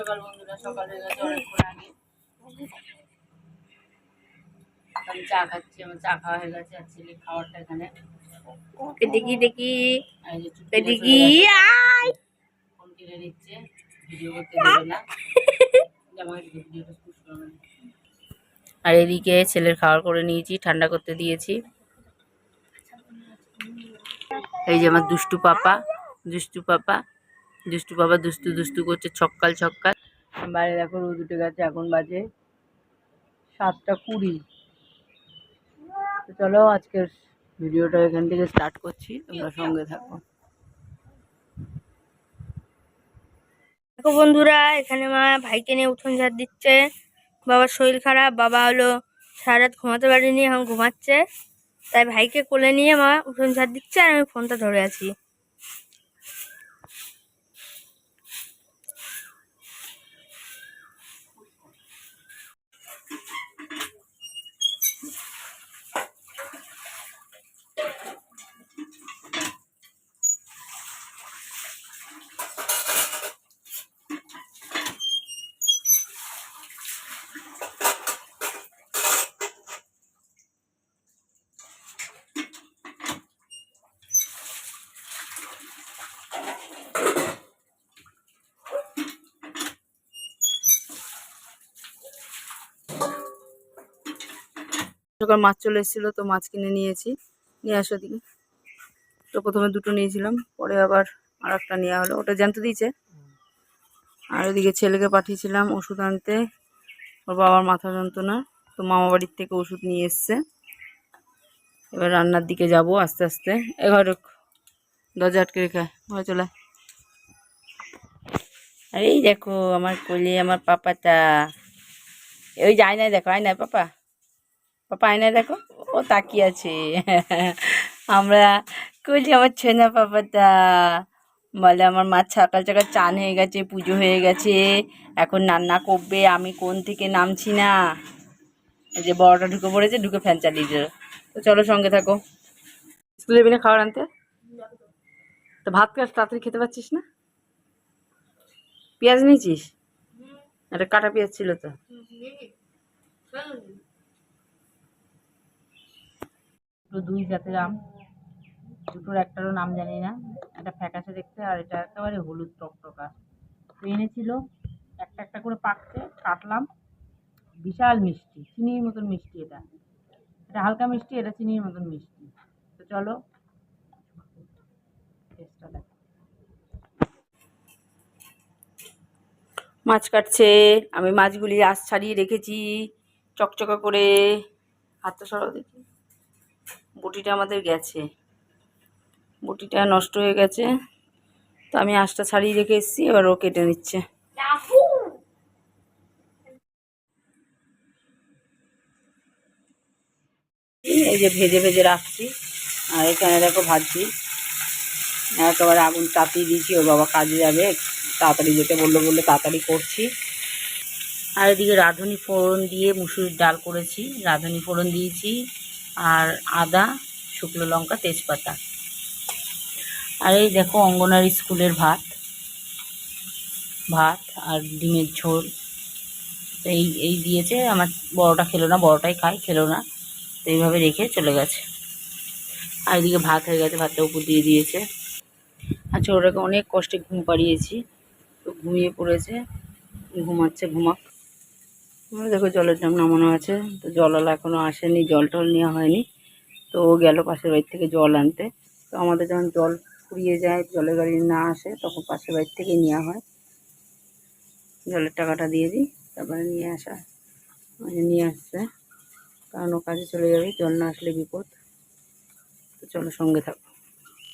সকাল বন্ধুরা সকাল হয়ে গেছে অনেকক্ষণ আগে। আমি চা খাচ্ছি আমার চা খাওয়া হয়ে গেছে আর ছেলে খাবারটা এখানে। দেখি দেখি। আর এই যে চুপটি করে দেখি আয়। ফোন কিনে নিচ্ছে ভিডিও করতে দেবে না। জামা ভিডিওটা পুশ করবে আর এদিকে ছেলের খাবার করে নিয়েছি ঠান্ডা করতে দিয়েছি। এই যে আমার দুষ্টু পাপা দুষ্টু পাপা। দুষ্টু বাবা দুষ্টু দুষ্টু করছে ছক্কাল ছক্কাল। বাইরে দেখো রোদ উঠে গেছে এখন বাজে সাতটা কুড়ি। তো চলো আজকের ভিডিওটা এখান থেকে স্টার্ট করছি তোমরা সঙ্গে থাকো। দেখো বন্ধুরা এখানে মা ভাইকে নিয়ে উঠোন ঝাড় দিচ্ছে। বাবার শরীর খারাপ বাবা হলো সারা রাত ঘুমাতে পারেনি এখন ঘুমাচ্ছে। তাই ভাইকে কোলে নিয়ে মা উঠোন ঝাড় দিচ্ছে আর আমি ফোনটা ধরে আছি। সকাল মাছ চলে এসেছিল, তো মাছ কিনে নিয়েছি। নিয়ে আসো দিকে তো প্রথমে দুটো নিয়েছিলাম, পরে আবার আর একটা নেওয়া হলো। ওটা জ্যান্ত দিয়েছে। আর ওদিকে ছেলেকে পাঠিয়েছিলাম ওষুধ আনতে। ওর বাবার মাথা যন্ত্রণা, তো মামা বাড়ির থেকে ওষুধ নিয়ে এসছে। এবার রান্নার দিকে যাব আস্তে আস্তে। এবার দরজা আটকে রেখে ঘরে চলে আয়। আরে এই দেখো, আমার কোলে, আমার পাপাটা। ওই যে আয়নায় দেখো, আয়নায় পাপা পাপা? আয়নায় দেখো, ও তাকিয়ে আছে। আমরা কইলি আমার ছেনা পাপাটা, বলে আমার মা সকাল সকাল চান হয়ে গেছে, পুজো হয়ে গেছে, এখন রান্না করবে, আমি কোন থেকে নামছি না। এই যে বড়টা ঢুকে পড়েছে, ঢুকে ফ্যান চালিয়ে দিল। তো চলো সঙ্গে থাকো। স্কুলে যাবি না খাবার আনতে? তো ভাত কাজ তাড়াতাড়ি খেতে পারছিস না? পেঁয়াজ নিয়েছিস? একটা কাটা পেঁয়াজ ছিল তো। দুটো দুই জাতের আম। দুটোর একটারও নাম জানি না। একটা ফ্যাকাশে দেখতে আর এটা একেবারে হলুদ টকটকা। তো এনেছিল, একটা একটা করে পাকছে, কাটলাম। বিশাল মিষ্টি, চিনির মতন মিষ্টি এটা। এটা হালকা মিষ্টি, এটা চিনির মতন মিষ্টি। তো চলো মাছ কাটছে, আমি মাছগুলি আঁশ ছাড়িয়ে রেখেছি। চকচকা করে হাতটা সরাও দেখি। বটিটা আমাদের গেছে। বটিটা নষ্ট হয়ে গেছে। তো আমি আঁশটা ছাড়িয়ে রেখে এসেছি এবার ও কেটে নিচ্ছে। এই যে ভেজে ভেজে রাখছি আর এখানে দেখো ভাজছি। একেবারে আগুন চাপিয়ে দিয়েছি ওর বাবা কাজে যাবে। তাড়াতাড়ি যেতে বলল বলল তাড়াতাড়ি করছি। আর এদিকে রাঁধুনি ফোড়ন দিয়ে মুসুরির ডাল করেছি। রাঁধুনি ফোড়ন দিয়েছি। আর আদা, শুকনো লঙ্কা, তেজপাতা। আর এই দেখো অঙ্গনারী স্কুলের ভাত। ভাত আর ডিমের ঝোল। এই এই দিয়েছে। আমার বড়টা খেলো না, বড়টাই খায়, খেলো না। তো এইভাবে রেখে চলে গেছে। আর এদিকে ভাত হয়ে গেছে, ভাতটা উপর দিয়ে দিয়েছে। আর ছোটোটাকে অনেক কষ্টে ঘুম পাড়িয়েছি। তো ঘুমিয়ে পড়েছে, ঘুমাচ্ছে, ঘুমাক। দেখো জলের ড্রাম নামানো আছে। তো জলওয়ালা এখনও আসেনি জল টল নেওয়া হয়নি। তো ও গেল পাশের বাড়ি থেকে জল আনতে। তো আমাদের যখন জল ফুরিয়ে যায়, জলের গাড়ি না আসে, তখন পাশের বাড়ি থেকে নেওয়া হয়। জলের টাকাটা দিয়ে দিই, তারপরে নিয়ে আসা। মানে নিয়ে আসছে। কারণ ও কাজে চলে যাবে, জল না আসলে বিপদ। তো চলো সঙ্গে থাকো।